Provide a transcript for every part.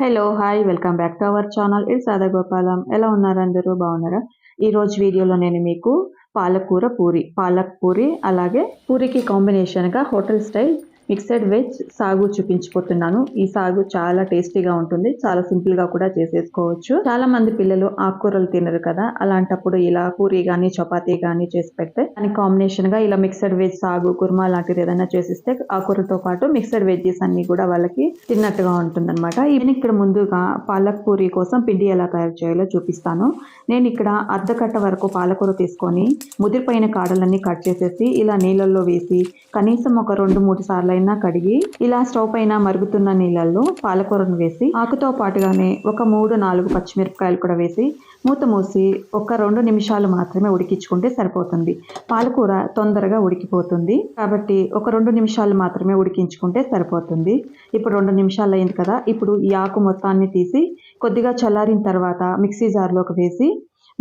Hello hi welcome back to our channel ఇది సాదా గోపాలం ఎలా ఉన్నారు అందరూ బాగున్నారా? ఈ రోజు వీడియోలో నేను మీకు పాలకూర పూరి పాలక్ పూరి అలాగే పూరికి కాంబినేషన్గా హోటల్ స్టైల్ మిక్సెడ్ వెజ్ సాగు చూపించిపోతున్నాను. ఈ సాగు చాలా టేస్టీగా ఉంటుంది. చాలా సింపుల్గా కూడా చేసేసుకోవచ్చు. చాలా మంది పిల్లలు ఆకుకూరలు తినరు కదా. అలాంటప్పుడు ఇలా పూరి కానీ చపాతీ గానీ చేసి పెడితే దానికి కాంబినేషన్గా ఇలా మిక్సెడ్ వెజ్ సాగు కుర్మా లాంటిది ఏదైనా చేసిస్తే ఆకుకూరతో పాటు మిక్సెడ్ వెజ్జెస్ అన్ని కూడా వాళ్ళకి తిన్నట్టుగా ఉంటుంది అనమాట ఇక్కడ ముందుగా పాలక్ పూరి కోసం పిండి ఎలా తయారు చేయాలో చూపిస్తాను. నేను ఇక్కడ అర్ధ కట్ట వరకు పాలకూర తీసుకొని ముదిరిపోయిన కాడలన్నీ కట్ చేసేసి ఇలా నీళ్ళల్లో వేసి కనీసం ఒక రెండు మూడు సార్లు పైన కడిగి ఇలా స్టవ్ పైన మరుగుతున్న నీళ్ళల్లో పాలకూరను వేసి ఆకుతో పాటుగానే ఒక మూడు నాలుగు పచ్చిమిరపకాయలు కూడా వేసి మూత మూసి ఒక రెండు నిమిషాలు మాత్రమే ఉడికించుకుంటే సరిపోతుంది. పాలకూర తొందరగా ఉడికిపోతుంది. కాబట్టి ఒక రెండు నిమిషాలు మాత్రమే ఉడికించుకుంటే సరిపోతుంది. ఇప్పుడు రెండు నిమిషాలు అయింది కదా ఇప్పుడు ఈ ఆకు మొత్తాన్ని తీసి కొద్దిగా చల్లారిన తర్వాత మిక్సీ జార్లోకి వేసి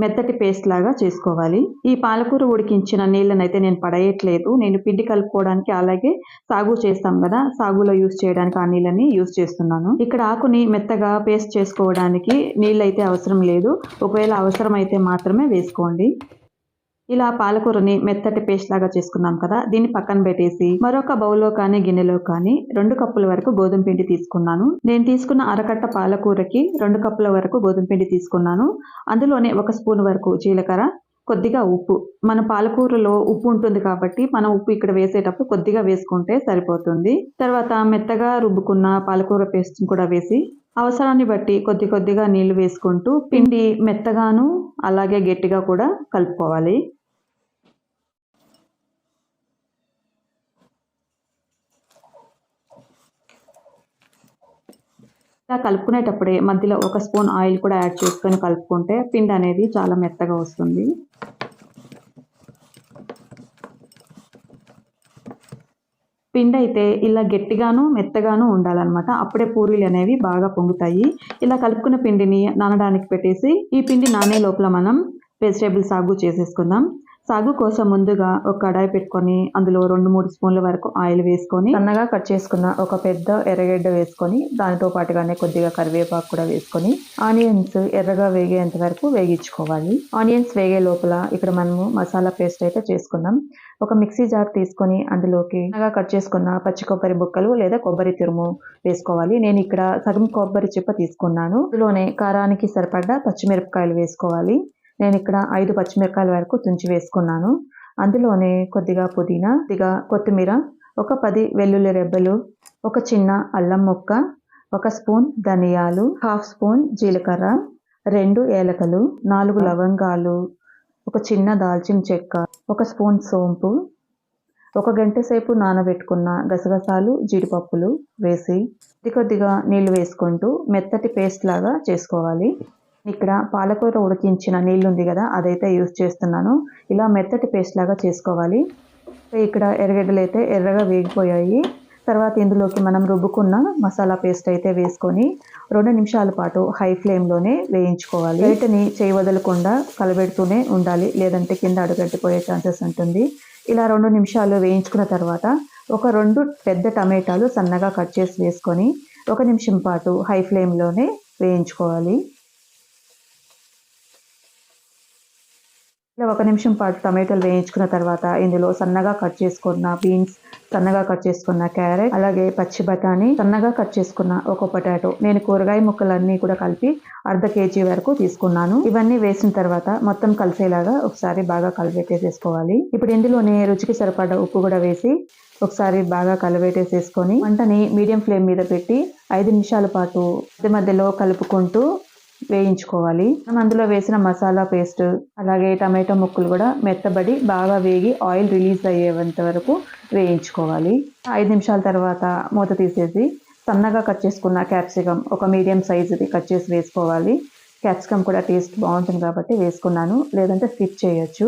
మెత్తటి పేస్ట్ లాగా చేసుకోవాలి. ఈ పాలకూర ఉడికించిన నీళ్ళని అయితే నేను పడేయట్లేదు. నేను పిండి కలుపుకోవడానికి అలాగే సాగు చేస్తాం కదా సాగులో యూస్ చేయడానికి ఆ నీళ్ళని యూస్ చేస్తున్నాను. ఇక్కడ ఆకుని మెత్తగా పేస్ట్ చేసుకోవడానికి నీళ్ళు అయితే అవసరం లేదు. ఒకవేళ అవసరం అయితే మాత్రమే వేసుకోండి. ఇలా పాలకూరని మెత్తటి పేస్ట్ లాగా చేసుకున్నాం కదా దీన్ని పక్కన పెట్టేసి మరొక బౌల్లో కానీ గిన్నెలో కానీ రెండు కప్పుల వరకు గోధుమ పిండి తీసుకున్నాను. నేను తీసుకున్న అరకట్ట పాలకూరకి రెండు కప్పుల వరకు గోధుమ పిండి తీసుకున్నాను. అందులోనే ఒక స్పూన్ వరకు జీలకర్ర కొద్దిగా ఉప్పు. మన పాలకూరలో ఉప్పు ఉంటుంది కాబట్టి మనం ఉప్పు ఇక్కడ వేసేటప్పుడు కొద్దిగా వేసుకుంటే సరిపోతుంది. తర్వాత మెత్తగా రుబ్బుకున్న పాలకూర పేస్ట్ని కూడా వేసి అవసరాన్ని బట్టి కొద్ది కొద్దిగా నీళ్ళు వేసుకుంటూ పిండి మెత్తగాను అలాగే గట్టిగా కూడా కలుపుకోవాలి. ఇలా కలుపుకునేటప్పుడే మధ్యలో ఒక స్పూన్ ఆయిల్ కూడా యాడ్ చేసుకొని కలుపుకుంటే పిండి అనేది చాలా మెత్తగా వస్తుంది. పిండి అయితే ఇలా గట్టిగాను మెత్తగాను ఉండాలన్నమాట. అప్పుడే పూరీలు అనేవి బాగా పొంగుతాయి. ఇలా కలుపుకున్న పిండిని నానడానికి పెట్టేసి ఈ పిండి నానే లోపల మనం వెజిటేబుల్ సాగు చేసేసుకుందాం. సాగు కోసం ముందుగా ఒక కడాయి పెట్టుకొని అందులో రెండు మూడు స్పూన్ల వరకు ఆయిల్ వేసుకొని సన్నగా కట్ చేసుకున్న ఒక పెద్ద ఎర్రగడ్డ వేసుకొని దానితో పాటుగానే కొద్దిగా కరివేపాకు కూడా వేసుకొని ఆనియన్స్ ఎర్రగా వేగేంత వరకు వేగించుకోవాలి. ఆనియన్స్ వేగే లోపల ఇక్కడ మనము మసాలా పేస్ట్ అయితే చేసుకున్నాం. ఒక మిక్సీ జార్ తీసుకొని అందులోకి సన్నగా కట్ చేసుకున్న పచ్చి కొబ్బరి బుక్కలు లేదా కొబ్బరి తురుము వేసుకోవాలి. నేను ఇక్కడ సగం కొబ్బరి చిప్ప తీసుకున్నాను. అందులోనే కారానికి సరిపడ్డ పచ్చిమిరపకాయలు వేసుకోవాలి. నేను ఇక్కడ ఐదు పచ్చిమిరకాయల వరకు తుంచి వేసుకున్నాను. అందులోనే కొద్దిగా పుదీనా కొద్దిగా కొత్తిమీర ఒక పది వెల్లుల్లి రెబ్బలు ఒక చిన్న అల్లం ముక్క ఒక స్పూన్ ధనియాలు హాఫ్ స్పూన్ జీలకర్ర రెండు ఏలకలు నాలుగు లవంగాలు ఒక చిన్న దాల్చిన చెక్క ఒక స్పూన్ సోంపు ఒక గంట సేపు నానబెట్టుకున్న గసగసాలు జీడిపప్పులు వేసి కొద్ది కొద్దిగా నీళ్ళు వేసుకుంటూ మెత్తటి పేస్ట్ లాగా చేసుకోవాలి. ఇక్కడ పాలకూర ఉడికించిన నీళ్ళు ఉంది కదా అదైతే యూస్ చేస్తున్నాను. ఇలా మెత్తటి పేస్ట్ లాగా చేసుకోవాలి. ఇక్కడ ఎర్రగడ్డలు అయితే ఎర్రగా వేగిపోయాయి. తర్వాత ఇందులోకి మనం రుబ్బుకున్న మసాలా పేస్ట్ అయితే వేసుకొని రెండు నిమిషాల పాటు హై ఫ్లేమ్లోనే వేయించుకోవాలి. వీటిని చేయి వదలకుండా కలబెడుతూనే ఉండాలి లేదంటే కింద అడుగట్టిపోయే ఛాన్సెస్ ఉంటుంది. ఇలా రెండు నిమిషాలు వేయించుకున్న తర్వాత ఒక రెండు పెద్ద టమాటాలు సన్నగా కట్ చేసి వేసుకొని ఒక నిమిషం పాటు హై ఫ్లేమ్లోనే వేయించుకోవాలి. ఇలా ఒక నిమిషం పాటు టమాటోలు వేయించుకున్న తర్వాత ఇందులో సన్నగా కట్ చేసుకున్న బీన్స్ సన్నగా కట్ చేసుకున్న క్యారెట్ అలాగే పచ్చి బఠానీ సన్నగా కట్ చేసుకున్న ఒక పొటాటో. నేను కూరగాయ ముక్కలన్నీ కూడా కలిపి అర్ధ కేజీ వరకు తీసుకున్నాను. ఇవన్నీ వేసిన తర్వాత మొత్తం కలిసేలాగా ఒకసారి బాగా కలిపెట్టేసేసుకోవాలి ఇప్పుడు ఇందులోనే రుచికి సరిపడ ఉప్పు కూడా వేసి ఒకసారి బాగా కలబెట్టేసేసుకొని వంటని మీడియం ఫ్లేమ్ మీద పెట్టి ఐదు నిమిషాల పాటు మధ్య మధ్యలో కలుపుకుంటూ వేయించుకోవాలి. మనం అందులో వేసిన మసాలా పేస్ట్ అలాగే టమాటో ముక్కలు కూడా మెత్తబడి బాగా వేగి ఆయిల్ రిలీజ్ అయ్యేంత వరకు వేయించుకోవాలి. ఐదు నిమిషాల తర్వాత మూత తీసేసి సన్నగా కట్ చేసుకున్న క్యాప్సికమ్ ఒక మీడియం సైజుది కట్ చేసి వేసుకోవాలి. క్యాప్సికమ్ కూడా టేస్ట్ బాగుంటుంది కాబట్టి వేసుకున్నాను. లేదంటే స్కిప్ చేయొచ్చు.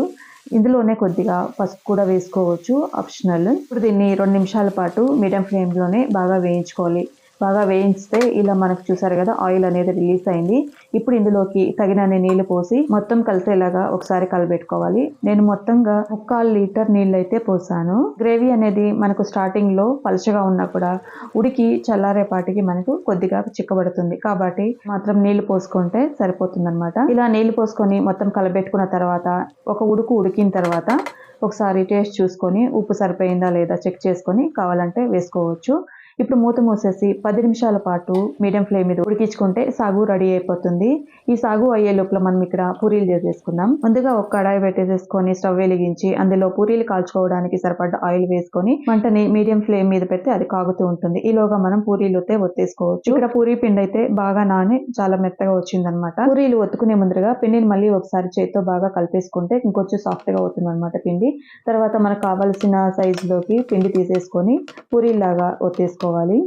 ఇందులోనే కొద్దిగా పసుపు కూడా వేసుకోవచ్చు ఆప్షనల్. ఇప్పుడు దీన్ని రెండు నిమిషాల పాటు మీడియం ఫ్లేమ్లోనే బాగా వేయించుకోవాలి. బాగా వేయించితే ఇలా మనకు చూసారు కదా ఆయిల్ అనేది రిలీజ్ అయింది. ఇప్పుడు ఇందులోకి తగినన్ని నీళ్ళు పోసి మొత్తం కలిసేలాగా ఒకసారి కలబెట్టుకోవాలి. నేను మొత్తంగా ముక్కాలు లీటర్ నీళ్ళు అయితే పోసాను. గ్రేవీ అనేది మనకు స్టార్టింగ్లో పలుచగా ఉన్నా కూడా ఉడికి చల్లారేపాటికి మనకు కొద్దిగా చిక్కబడుతుంది. కాబట్టి మాత్రం నీళ్ళు పోసుకుంటే సరిపోతుంది ఇలా నీళ్ళు పోసుకొని మొత్తం కలబెట్టుకున్న తర్వాత ఒక ఉడుకు ఉడికిన తర్వాత ఒకసారి టేస్ట్ చూసుకొని ఉప్పు సరిపోయిందా లేదా చెక్ చేసుకొని కావాలంటే వేసుకోవచ్చు. ఇప్పుడు మూత మూసేసి పది నిమిషాల పాటు మీడియం ఫ్లేమ్ మీద ఉడికించుకుంటే సాగు రెడీ అయిపోతుంది. ఈ సాగు అయ్యే లోపల మనం ఇక్కడ పూరీలు చేసేసుకుందాం. ముందుగా ఒక కడాయి పెట్టేసేసుకొని స్టవ్ వెలిగించి అందులో పూరీలు కాల్చుకోవడానికి సరిపడ్డ ఆయిల్ వేసుకొని మంటని మీడియం ఫ్లేమ్ మీద పెడితే అది కాగుతూ ఉంటుంది. ఈలోగా మనం పూరీలు అయితే ఒత్తేసుకోవచ్చు. ఇక్కడ పూరీ పిండి అయితే బాగా నాని చాలా మెత్తగా వచ్చిందనమాట. పూరీలు ఒత్తుకునే ముందరగా పిండిని మళ్ళీ ఒకసారి చేతితో బాగా కలిపేసుకుంటే ఇంకొంచెం సాఫ్ట్గా అవుతుంది అనమాట పిండి. తర్వాత మనకు కావాల్సిన సైజులోకి పిండి తీసేసుకొని పూరీలాగా చేసుకోవాలి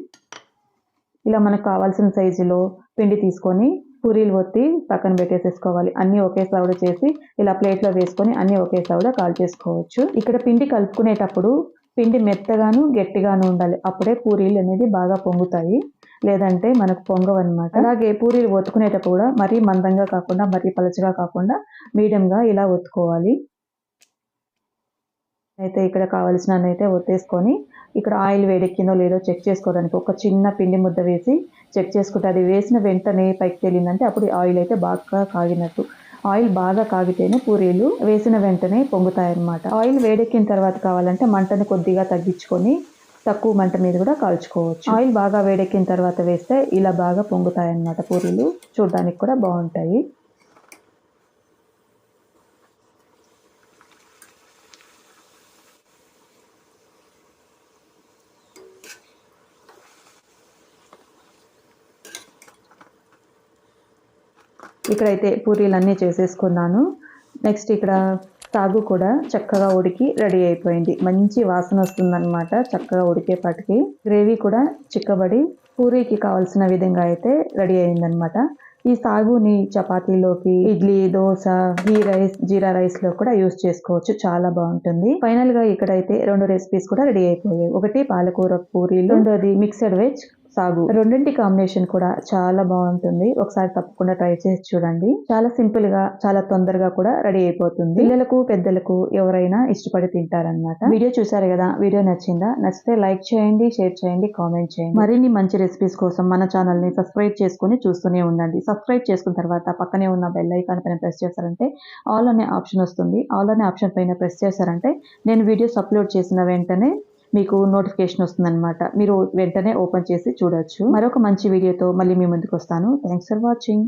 ఇలా మనకు కావాల్సిన సైజులో పిండి తీసుకొని పూరీలు ఒత్తి పక్కన పెట్టేసేసుకోవాలి. అన్నీ ఒకే సౌడ చేసి ఇలా ప్లేట్లో వేసుకొని అన్నీ ఒకే సౌడ కాల్ చేసుకోవచ్చు ఇక్కడ పిండి కలుపుకునేటప్పుడు పిండి మెత్తగాను గట్టిగాను ఉండాలి. అప్పుడే పూరీలు అనేది బాగా పొంగుతాయి. లేదంటే మనకు పొంగవు అనమాట అలాగే పూరీలు ఒత్తుకునేటప్పుడు కూడా మరీ మందంగా కాకుండా మరీ పలచగా కాకుండా మీడియంగా ఇలా ఒత్తుకోవాలి. అయితే ఇక్కడ కావాల్సిన అయితే ఒత్తేసుకొని ఇక్కడ ఆయిల్ వేడెక్కిందో లేదో చెక్ చేసుకోవడానికి ఒక చిన్న పిండి ముద్ద వేసి చెక్ చేసుకుంటే అది వేసిన వెంటనే పైకి తేలిందంటే అప్పుడు ఆయిల్ అయితే బాగా కాగినట్టు. ఆయిల్ బాగా కాగితేనే పూరీలు వేసిన వెంటనే పొంగుతాయన్నమాట. ఆయిల్ వేడెక్కిన తర్వాత కావాలంటే మంటను కొద్దిగా తగ్గించుకొని తక్కువ మంట మీద కూడా కాల్చుకోవచ్చు. ఆయిల్ బాగా వేడెక్కిన తర్వాత వేస్తే ఇలా బాగా పొంగుతాయన్నమాట పూరీలు. చూడడానికి కూడా బాగుంటాయి. ఇక్కడైతే పూరీలు అన్నీ చేసేసుకున్నాను. నెక్స్ట్ ఇక్కడ సాగు కూడా చక్కగా ఉడికి రెడీ అయిపోయింది. మంచి వాసన వస్తుందన్నమాట చక్కగా ఉడికేపాటికి. గ్రేవీ కూడా చిక్కబడి పూరీకి కావాల్సిన విధంగా అయితే రెడీ అయిందనమాట ఈ సాగుని చపాతీలోకి ఇడ్లీ దోశ గీ రైస్ జీరా రైస్లో కూడా యూస్ చేసుకోవచ్చు. చాలా బాగుంటుంది. ఫైనల్గా ఇక్కడైతే రెండు రెసిపీస్ కూడా రెడీ అయిపోయాయి. ఒకటి పాలకూర పూరీలు రెండోది మిక్సడ్ వెజ్ సాగు. రెండింటి కాంబినేషన్ కూడా చాలా బాగుంటుంది. ఒకసారి తప్పకుండా ట్రై చేసి చూడండి. చాలా సింపుల్గా చాలా తొందరగా కూడా రెడీ అయిపోతుంది. పిల్లలకు పెద్దలకు ఎవరైనా ఇష్టపడి తింటారనమాట వీడియో చూసారు కదా? వీడియో నచ్చిందా? నచ్చితే లైక్ చేయండి షేర్ చేయండి కామెంట్ చేయండి. మరిన్ని మంచి రెసిపీస్ కోసం మన ఛానల్ని సబ్స్క్రైబ్ చేసుకుని చూస్తూనే ఉండండి. సబ్స్క్రైబ్ చేసుకున్న తర్వాత పక్కనే ఉన్న బెల్ ఐకాన్ పైన ప్రెస్ చేశారంటే ఆల్ అనే ఆప్షన్ వస్తుంది. ఆల్ అనే ఆప్షన్ పైన ప్రెస్ చేశారంటే నేను వీడియోస్ అప్లోడ్ చేసిన వెంటనే మీకు నోటిఫికేషన్ వస్తుందన్నమాట. మీరు వెంటనే ఓపెన్ చేసి చూడొచ్చు. మరొక మంచి వీడియోతో మళ్ళీ మీ ముందుకు వస్తాను. Thanks for watching